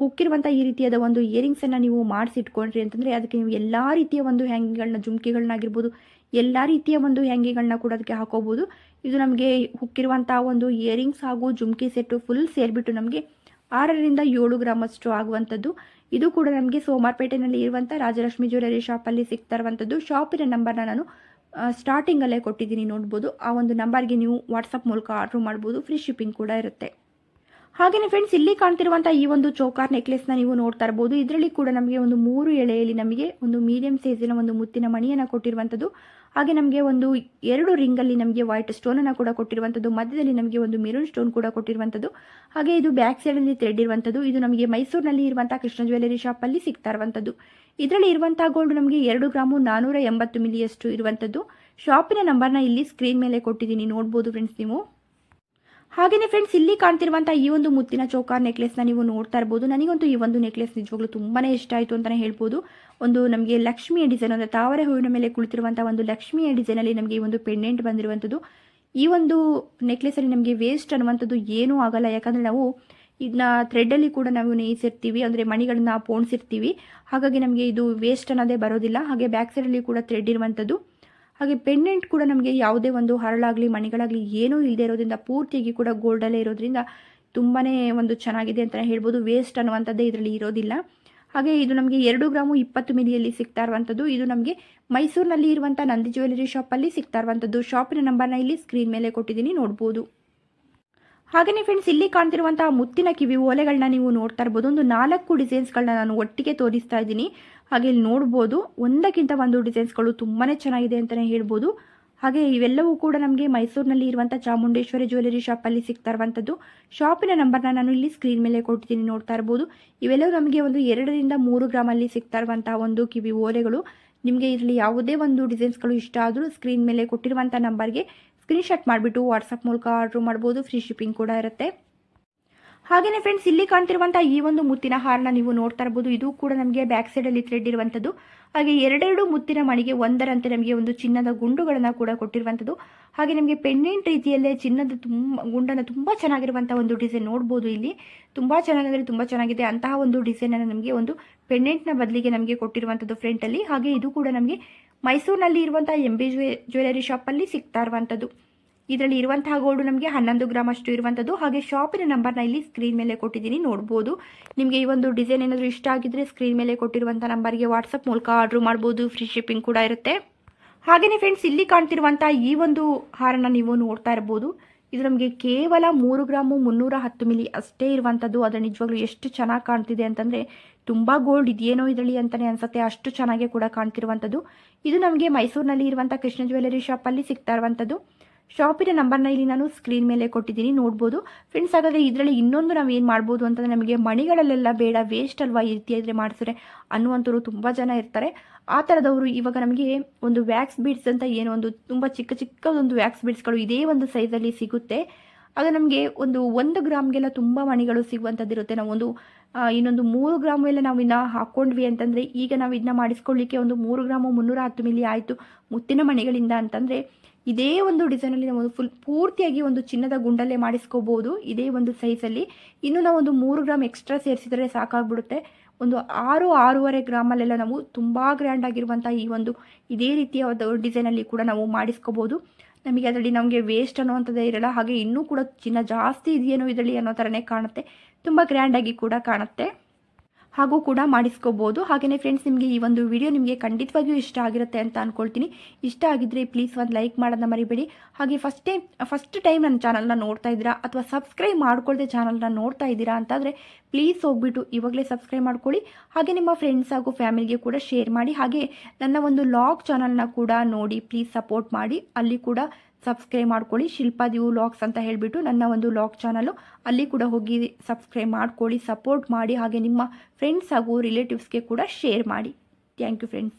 ಹುಕ್ಕಿರುವಂಥ ಈ ರೀತಿಯಾದ ಒಂದು ಇಯರಿಂಗ್ಸನ್ನು ನೀವು ಮಾಡಿಸಿಟ್ಕೊಂಡ್ರಿ ಅಂತಂದರೆ ಅದಕ್ಕೆ ನೀವು ಎಲ್ಲ ರೀತಿಯ ಒಂದು ಹ್ಯಾಂಗಿಗಳನ್ನ, ಜುಮ್ಕಿಗಳನ್ನಾಗಿರ್ಬೋದು, ಎಲ್ಲ ರೀತಿಯ ಒಂದು ಹ್ಯಾಂಗಿಗಳನ್ನ ಕೂಡ ಅದಕ್ಕೆ ಹಾಕೋಬೋದು. ಇದು ನಮಗೆ ಹುಕ್ಕಿರುವಂಥ ಒಂದು ಇಯರಿಂಗ್ಸ್ ಹಾಗೂ ಜುಮ್ಕಿ ಸೆಟ್ಟು ಫುಲ್ ಸೇರಿಬಿಟ್ಟು ನಮಗೆ ಆರರಿಂದ ಏಳು ಗ್ರಾಮಷ್ಟು ಆಗುವಂಥದ್ದು. ಇದು ಕೂಡ ನಮಗೆ ಸೋಮಾರ್ಪೇಟೆನಲ್ಲಿ ಇರುವಂಥ ರಾಜಲಕ್ಷ್ಮಿ ಜ್ಯುವೆಲರಿ ಶಾಪಲ್ಲಿ ಸಿಗ್ತಾ ಇರುವಂಥದ್ದು. ಶಾಪಿನ ನಂಬರ್ನ ನಾನು ಸ್ಟಾರ್ಟಿಂಗಲ್ಲೇ ಕೊಟ್ಟಿದ್ದೀನಿ ನೋಡ್ಬೋದು. ಆ ಒಂದು ನಂಬರ್ಗೆ ನೀವು ವಾಟ್ಸಪ್ ಮೂಲಕ ಆರ್ಡ್ರ್ ಮಾಡ್ಬೋದು. ಫ್ರೀ ಶಿಪ್ಪಿಂಗ್ ಕೂಡ ಇರುತ್ತೆ. ಹಾಗೆಯೇ ಫ್ರೆಂಡ್ಸ್ ಇಲ್ಲಿ ಕಾಣ್ತಿರುವಂಥ ಈ ಒಂದು ಚೌಕಾರ್ನ ನೀವು ನೋಡ್ತಾ ಇರಬಹುದು ಇದರಲ್ಲಿ ಕೂಡ ನಮಗೆ ಒಂದು ಮೂರು ಎಳೆಯಲ್ಲಿ ನಮಗೆ ಒಂದು ಮೀಡಿಯಂ ಸೈಜಿನ ಒಂದು ಮುತ್ತಿನ ಮಣಿಯನ್ನು ಕೊಟ್ಟಿರುವಂಥದ್ದು ಹಾಗೆ ನಮಗೆ ಒಂದು ಎರಡು ರಿಂಗಲ್ಲಿ ನಮಗೆ ವೈಟ್ ಸ್ಟೋನನ್ನು ಕೂಡ ಕೊಟ್ಟಿರುವಂಥದ್ದು ಮಧ್ಯದಲ್ಲಿ ನಮಗೆ ಒಂದು ಮೆರೂನ್ ಸ್ಟೋನ್ ಕೂಡ ಕೊಟ್ಟಿರುವಂಥದ್ದು ಹಾಗೆ ಇದು ಬ್ಯಾಕ್ ಸೈಡಲ್ಲಿ ಥ್ರೆಡ್ ಇರುವಂಥದ್ದು ಇದು ನಮಗೆ ಮೈಸೂರಿನಲ್ಲಿ ಇರುವಂಥ ಕೃಷ್ಣ ಜ್ಯುವೆಲರಿ ಶಾಪಲ್ಲಿ ಸಿಗ್ತಾ ಇರುವಂಥದ್ದು ಇದರಲ್ಲಿ ಇರುವಂತಹ ಗೋಲ್ಡ್ ನಮಗೆ ಎರಡು ಗ್ರಾಮು ನಾನೂರ ಎಂಬತ್ತು ಮಿಲಿಯಷ್ಟು ಇರುವಂಥದ್ದು ಶಾಪಿನ ನಂಬರ್ನ ಇಲ್ಲಿ ಸ್ಕ್ರೀನ್ ಮೇಲೆ ಕೊಟ್ಟಿದ್ದೀನಿ. ನೋಡ್ಬೋದು ಫ್ರೆಂಡ್ಸ್ ನೀವು. ಹಾಗೆಯೇ ಫ್ರೆಂಡ್ಸ್ ಇಲ್ಲಿ ಕಾಣ್ತಿರುವಂಥ ಈ ಒಂದು ಮುತ್ತಿನ ಚೌಕಾರ್ ನೆಕ್ಲೆಸ್ನ ನೀವು ನೋಡ್ತಾ ಇರ್ಬೋದು. ನನಗಂತೂ ಈ ಒಂದು ನೆಕ್ಲೆಸ್ ನಿಜವಾಗ್ಲೂ ತುಂಬಾ ಇಷ್ಟ ಆಯಿತು ಅಂತಲೇ ಹೇಳ್ಬೋದು. ಒಂದು ನಮಗೆ ಲಕ್ಷ್ಮಿಯ ಡಿಸೈನ್ ಅಂದರೆ ತಾವರೆ ಹೂವಿನ ಮೇಲೆ ಕುಳಿತಿರುವಂಥ ಒಂದು ಲಕ್ಷ್ಮಿಯ ಡಿಸೈನಲ್ಲಿ ನಮಗೆ ಈ ಒಂದು ಪೆಂಡೆಂಟ್ ಬಂದಿರುವಂಥದ್ದು. ಈ ಒಂದು ನೆಕ್ಲೆಸಲ್ಲಿ ನಮಗೆ ವೇಸ್ಟ್ ಅನ್ನುವಂಥದ್ದು ಏನೂ ಆಗಲ್ಲ. ಯಾಕಂದರೆ ನಾವು ಇದನ್ನ ಥ್ರೆಡ್ಡಲ್ಲಿ ಕೂಡ ನಾವು ನೇಯಿಸಿರ್ತೀವಿ, ಅಂದರೆ ಮಣಿಗಳನ್ನ ಪೋಣಿಸಿರ್ತೀವಿ ಹಾಗಾಗಿ ನಮಗೆ ಇದು ವೇಸ್ಟ್ ಅನ್ನೋದೇ ಬರೋದಿಲ್ಲ. ಹಾಗೆ ಬ್ಯಾಕ್ ಸೈಡಲ್ಲಿ ಕೂಡ ಥ್ರೆಡ್ ಇರುವಂಥದ್ದು. ಹಾಗೆ ಪೆಂಡೆಂಟ್ ಕೂಡ ನಮಗೆ ಯಾವುದೇ ಒಂದು ಹರಳಾಗಲಿ, ಮಣಿಗಳಾಗಲಿ ಏನೂ ಇಲ್ಲದೆ ಇರೋದ್ರಿಂದ, ಪೂರ್ತಿಯಾಗಿ ಕೂಡ ಗೋಲ್ಡಲ್ಲೇ ಇರೋದ್ರಿಂದ ತುಂಬಾ ಒಂದು ಚೆನ್ನಾಗಿದೆ ಅಂತಲೇ ಹೇಳ್ಬೋದು. ವೇಸ್ಟ್ ಅನ್ನುವಂಥದ್ದೇ ಇದರಲ್ಲಿ ಇರೋದಿಲ್ಲ. ಹಾಗೆ ಇದು ನಮಗೆ ಎರಡು ಗ್ರಾಮು ಇಪ್ಪತ್ತು ಮಿಲಿಯಲ್ಲಿ ಸಿಗ್ತಾ ಇರುವಂಥದ್ದು. ಇದು ನಮಗೆ ಮೈಸೂರಿನಲ್ಲಿ ಇರುವಂಥ ನಂದಿ ಜ್ಯುವೆಲರಿ ಶಾಪಲ್ಲಿ ಸಿಗ್ತಾ ಇರುವಂಥದ್ದು. ಶಾಪಿನ ನಂಬರ್ನ ಇಲ್ಲಿ ಸ್ಕ್ರೀನ್ ಮೇಲೆ ಕೊಟ್ಟಿದ್ದೀನಿ, ನೋಡ್ಬೋದು. ಹಾಗೆಯೇ ಫ್ರೆಂಡ್ಸ್ ಇಲ್ಲಿ ಕಾಣ್ತಿರುವಂತಹ ಮುತ್ತಿನ ಕಿವಿ ಓಲೆಗಳನ್ನ ನೀವು ನೋಡ್ತಾ ಇರ್ಬೋದು. ಒಂದು ನಾಲ್ಕು ಡಿಸೈನ್ಸ್ಗಳನ್ನ ನಾನು ಒಟ್ಟಿಗೆ ತೋರಿಸ್ತಾ ಇದ್ದೀನಿ. ಹಾಗೆ ಇಲ್ಲಿ ನೋಡ್ಬೋದು ಒಂದಕ್ಕಿಂತ ಒಂದು ಡಿಸೈನ್ಸ್ಗಳು ತುಂಬಾ ಚೆನ್ನಾಗಿದೆ ಅಂತಲೇ ಹೇಳ್ಬೋದು. ಹಾಗೆ ಇವೆಲ್ಲವೂ ಕೂಡ ನಮಗೆ ಮೈಸೂರಿನಲ್ಲಿ ಇರುವಂಥ ಚಾಮುಂಡೇಶ್ವರಿ ಜ್ಯುವೆಲರಿ ಶಾಪಲ್ಲಿ ಸಿಗ್ತಾ ಇರುವಂಥದ್ದು ಶಾಪಿನ ನಂಬರ್ನ ನಾನು ಇಲ್ಲಿ ಸ್ಕ್ರೀನ್ ಮೇಲೆ ಕೊಟ್ಟಿದ್ದೀನಿ ನೋಡ್ತಾ ಇರ್ಬೋದು. ಇವೆಲ್ಲವೂ ನಮಗೆ ಒಂದು ಎರಡರಿಂದ ಮೂರು ಗ್ರಾಮಲ್ಲಿ ಸಿಗ್ತಾ ಇರುವಂಥ ಒಂದು ಕಿವಿ ಓಲೆಗಳು. ನಿಮಗೆ ಇಲ್ಲಿ ಯಾವುದೇ ಒಂದು ಡಿಸೈನ್ಸ್ಗಳು ಇಷ್ಟ ಆದರೂ ಸ್ಕ್ರೀನ್ ಮೇಲೆ ಕೊಟ್ಟಿರುವಂಥ ನಂಬರ್ಗೆ ಸ್ಕ್ರೀನ್ಶಾಟ್ ಮಾಡಿಬಿಟ್ಟು ವಾಟ್ಸಪ್ ಮೂಲಕ ಆರ್ಡ್ರ್ ಮಾಡ್ಬೋದು. ಫ್ರೀ ಶಿಪ್ಪಿಂಗ್ ಕೂಡ ಇರುತ್ತೆ. ಹಾಗೆಯೇ ಫ್ರೆಂಡ್ಸ್ ಇಲ್ಲಿ ಕಾಣ್ತಿರುವಂಥ ಈ ಒಂದು ಮುತ್ತಿನ ಹಾರನ ನೀವು ನೋಡ್ತಾ ಇರ್ಬೋದು. ಇದು ಕೂಡ ನಮಗೆ ಬ್ಯಾಕ್ ಸೈಡಲ್ಲಿ ಥ್ರೆಡ್ ಇರುವಂತದ್ದು. ಹಾಗೆ ಎರಡೆರಡು ಮುತ್ತಿನ ಮಣಿಗೆ ಒಂದರಂತೆ ನಮಗೆ ಒಂದು ಚಿನ್ನದ ಗುಂಡುಗಳನ್ನು ಕೂಡ ಕೊಟ್ಟಿರುವಂಥದ್ದು ಹಾಗೆ ನಮಗೆ ಪೆಂಡೆಂಟ್ ರೀತಿಯಲ್ಲೇ ಚಿನ್ನದ ತುಂಬ, ಗುಂಡನ್ನು ತುಂಬ ಚೆನ್ನಾಗಿರುವಂಥ ಒಂದು ಡಿಸೈನ್ ನೋಡಬಹುದು ಇಲ್ಲಿ. ತುಂಬಾ ಚೆನ್ನಾಗಂದರೆ ತುಂಬಾ ಚೆನ್ನಾಗಿದೆ. ಅಂತಹ ಒಂದು ಡಿಸೈನನ್ನು ನಮಗೆ ಒಂದು ಪೆಂಡೆಂಟ್ನ ಬದಲಿಗೆ ನಮಗೆ ಕೊಟ್ಟಿರುವಂಥದ್ದು ಫ್ರಂಟಲ್ಲಿ ಹಾಗೆ ಇದು ಕೂಡ ನಮಗೆ ಮೈಸೂರಿನಲ್ಲಿ ಇರುವಂಥ ಎಂ ಬಿ ಜ್ಯುವೆಲರಿ ಶಾಪಲ್ಲಿ ಸಿಗ್ತಾ ಇರುವಂಥದ್ದು ಇದರಲ್ಲಿ ಇರುವಂತಹ ಗೋಲ್ಡ್ ನಮಗೆ ಹನ್ನೊಂದು ಗ್ರಾಮ್ ಅಷ್ಟು ಇರುವಂಥದ್ದು ಹಾಗೆ ಶಾಪಿನ ನಂಬರ್ನ ಇಲ್ಲಿ ಸ್ಕ್ರೀನ್ ಮೇಲೆ ಕೊಟ್ಟಿದ್ದೀನಿ, ನೋಡ್ಬೋದು. ನಿಮಗೆ ಈ ಒಂದು ಡಿಸೈನ್ ಏನಾದರೂ ಇಷ್ಟ ಆಗಿದ್ರೆ ಸ್ಕ್ರೀನ್ ಮೇಲೆ ಕೊಟ್ಟಿರುವಂಥ ನಂಬರ್ಗೆ ವಾಟ್ಸಪ್ ಮೂಲಕ ಆರ್ಡ್ರ್ ಮಾಡ್ಬೋದು. ಫ್ರೀ ಶಿಪ್ಪಿಂಗ್ ಕೂಡ ಇರುತ್ತೆ. ಹಾಗೆಯೇ ಫ್ರೆಂಡ್ಸ್ ಇಲ್ಲಿ ಕಾಣ್ತಿರುವಂಥ ಈ ಒಂದು ಹಾರನ ನೀವು ನೋಡ್ತಾ ಇರ್ಬೋದು. ಇದು ನಮಗೆ ಕೇವಲ ಮೂರು ಗ್ರಾಮು ಮುನ್ನೂರ ಹತ್ತು ಮಿಲಿ ಅಷ್ಟೇ ಇರುವಂಥದ್ದು ಅದರ ನಿಜವಾಗ್ಲೂ ಎಷ್ಟು ಚೆನ್ನಾಗಿ ಕಾಣ್ತಿದೆ ಅಂತಂದರೆ ತುಂಬ ಗೋಲ್ಡ್ ಇದೆಯೇನೋ ಇದರಲ್ಲಿ ಅಂತಲೇ ಅನಿಸುತ್ತೆ. ಅಷ್ಟು ಚೆನ್ನಾಗೇ ಕೂಡ ಕಾಣ್ತಿರುವಂಥದ್ದು ಇದು ನಮಗೆ ಮೈಸೂರಿನಲ್ಲಿ ಇರುವಂಥ ಕೃಷ್ಣ ಜ್ಯುವೆಲರಿ ಶಾಪಲ್ಲಿ ಸಿಗ್ತಾ ಇರುವಂಥದ್ದು ಶಾಪಿನ ನಂಬರ್ನ ಇಲ್ಲಿ ನಾನು ಸ್ಕ್ರೀನ್ ಮೇಲೆ ಕೊಟ್ಟಿದ್ದೀನಿ, ನೋಡ್ಬೋದು. ಫ್ರೆಂಡ್ಸ್ ಹಾಗಾದರೆ ಇದರಲ್ಲಿ ಇನ್ನೊಂದು ನಾವು ಏನು ಮಾಡ್ಬೋದು ಅಂತಂದರೆ ನಮಗೆ ಮಣಿಗಳಲ್ಲೆಲ್ಲ ಬೇಡ ವೇಸ್ಟ್ ಅಲ್ವಾ ಈ ರೀತಿಯಾದರೆ ಮಾಡಿಸಿದ್ರೆ ಅನ್ನುವಂಥವ್ರು ತುಂಬ ಜನ ಇರ್ತಾರೆ. ಆ ಥರದವರು ಇವಾಗ ನಮಗೆ ಒಂದು ವ್ಯಾಕ್ಸ್ ಬೀಡ್ಸ್ ಅಂತ ಏನೋ ಒಂದು ತುಂಬ ಚಿಕ್ಕ ಚಿಕ್ಕದೊಂದು ವ್ಯಾಕ್ಸ್ ಬೀಡ್ಸ್ಗಳು ಇದೇ ಒಂದು ಸೈಜಲ್ಲಿ ಸಿಗುತ್ತೆ. ಆಗ ನಮಗೆ ಒಂದು ಒಂದು ಗ್ರಾಮ್ಗೆಲ್ಲ ತುಂಬ ಮಣಿಗಳು ಸಿಗುವಂಥದ್ದಿರುತ್ತೆ ನಾವು ಒಂದು ಇನ್ನೊಂದು ಮೂರು ಗ್ರಾಮು ಎಲ್ಲ ನಾವು ಇನ್ನು ಹಾಕ್ಕೊಂಡ್ವಿ ಅಂತಂದರೆ ಈಗ ನಾವು ಇದನ್ನ ಮಾಡಿಸ್ಕೊಳ್ಳಿಕ್ಕೆ ಒಂದು ಮೂರು ಗ್ರಾಮು ಮುನ್ನೂರ ಹತ್ತು ಮಿಲಿ ಆಯಿತು ಮುತ್ತಿನ ಮಣಿಗಳಿಂದ ಅಂತಂದರೆ ಇದೇ ಒಂದು ಡಿಸೈನಲ್ಲಿ ನಾವು ಫುಲ್ ಪೂರ್ತಿಯಾಗಿ ಒಂದು ಚಿನ್ನದ ಗುಂಡಲ್ಲೇ ಮಾಡಿಸ್ಕೋಬೋದು. ಇದೇ ಒಂದು ಸೈಜಲ್ಲಿ ಇನ್ನು ನಾವು ಒಂದು ಮೂರು ಗ್ರಾಮ್ ಎಕ್ಸ್ಟ್ರಾ ಸೇರಿಸಿದರೆ ಸಾಕಾಗ್ಬಿಡುತ್ತೆ. ಒಂದು ಆರು, ಆರೂವರೆ ಗ್ರಾಮಲ್ಲೆಲ್ಲ ನಾವು ತುಂಬ ಗ್ರ್ಯಾಂಡ್ ಆಗಿರುವಂಥ ಈ ಒಂದು ಇದೇ ರೀತಿಯ ಡಿಸೈನಲ್ಲಿ ಕೂಡ ನಾವು ಮಾಡಿಸ್ಕೋಬೋದು. ನಮಗೆ ಅದರಲ್ಲಿ ನಮಗೆ ವೇಸ್ಟ್ ಅನ್ನುವಂಥದ್ದೇ ಇರಲ್ಲ. ಹಾಗೆ ಇನ್ನೂ ಕೂಡ ಚಿನ್ನ ಜಾಸ್ತಿ ಇದೆಯೇನೋ ಇದರಲ್ಲಿ ಅನ್ನೋ ಥರನೇ ಕಾಣುತ್ತೆ. ತುಂಬ ಗ್ರ್ಯಾಂಡಾಗಿ ಕೂಡ ಕಾಣುತ್ತೆ. ಹಾಗೂ ಕೂಡ ಮಾಡಿಸ್ಕೋಬೋದು. ಹಾಗೆಯೇ ಫ್ರೆಂಡ್ಸ್ ನಿಮಗೆ ಈ ಒಂದು ವಿಡಿಯೋ ನಿಮಗೆ ಖಂಡಿತವಾಗಿಯೂ ಇಷ್ಟ ಆಗಿರುತ್ತೆ ಅಂತ ಅನ್ಕೊಳ್ತೀನಿ. ಇಷ್ಟ ಆಗಿದ್ದರೆ ಪ್ಲೀಸ್ ಒಂದು ಲೈಕ್ ಮಾಡೋದನ್ನ ಮರಿಬೇಡಿ. ಹಾಗೆ ಫಸ್ಟ್ ಟೈಮ್ ಫಸ್ಟ್ ಟೈಮ್ ನನ್ನ ಚಾನಲ್ನ ನೋಡ್ತಾ ಇದ್ದೀರಾ ಅಥವಾ ಸಬ್ಸ್ಕ್ರೈಬ್ ಮಾಡ್ಕೊಳ್ದೆ ಚಾನಲ್ನ ನೋಡ್ತಾ ಇದ್ದೀರಾ ಅಂತಾದರೆ ಪ್ಲೀಸ್ ಹೋಗ್ಬಿಟ್ಟು ಇವಾಗಲೇ ಸಬ್ಸ್ಕ್ರೈಬ್ ಮಾಡ್ಕೊಳ್ಳಿ. ಹಾಗೆ ನಿಮ್ಮ ಫ್ರೆಂಡ್ಸ್ ಹಾಗೂ ಫ್ಯಾಮಿಲಿಗೆ ಕೂಡ ಶೇರ್ ಮಾಡಿ. ಹಾಗೆ ನನ್ನ ಒಂದು ಲಾಗ್ ಚಾನಲ್ನ ಕೂಡ ನೋಡಿ ಪ್ಲೀಸ್ ಸಪೋರ್ಟ್ ಮಾಡಿ. ಅಲ್ಲಿ ಕೂಡ ಸಬ್ಸ್ಕ್ರೈಬ್ ಮಾಡ್ಕೊಳ್ಳಿ. ಶಿಲ್ಪಾ ದಿವು ಲಾಗ್ಸ್ ಅಂತ ಹೇಳಿಬಿಟ್ಟು ನನ್ನ ಒಂದು ಲಾಗ್ ಚಾನಲು. ಅಲ್ಲಿ ಕೂಡ ಹೋಗಿ ಸಬ್ಸ್ಕ್ರೈಬ್ ಮಾಡ್ಕೊಳ್ಳಿ ಸಪೋರ್ಟ್ ಮಾಡಿ, ಹಾಗೆ ನಿಮ್ಮ ಫ್ರೆಂಡ್ಸ್ ಹಾಗೂ ರಿಲೇಟಿವ್ಸ್ಗೆ ಕೂಡ ಶೇರ್ ಮಾಡಿ. Thank you friends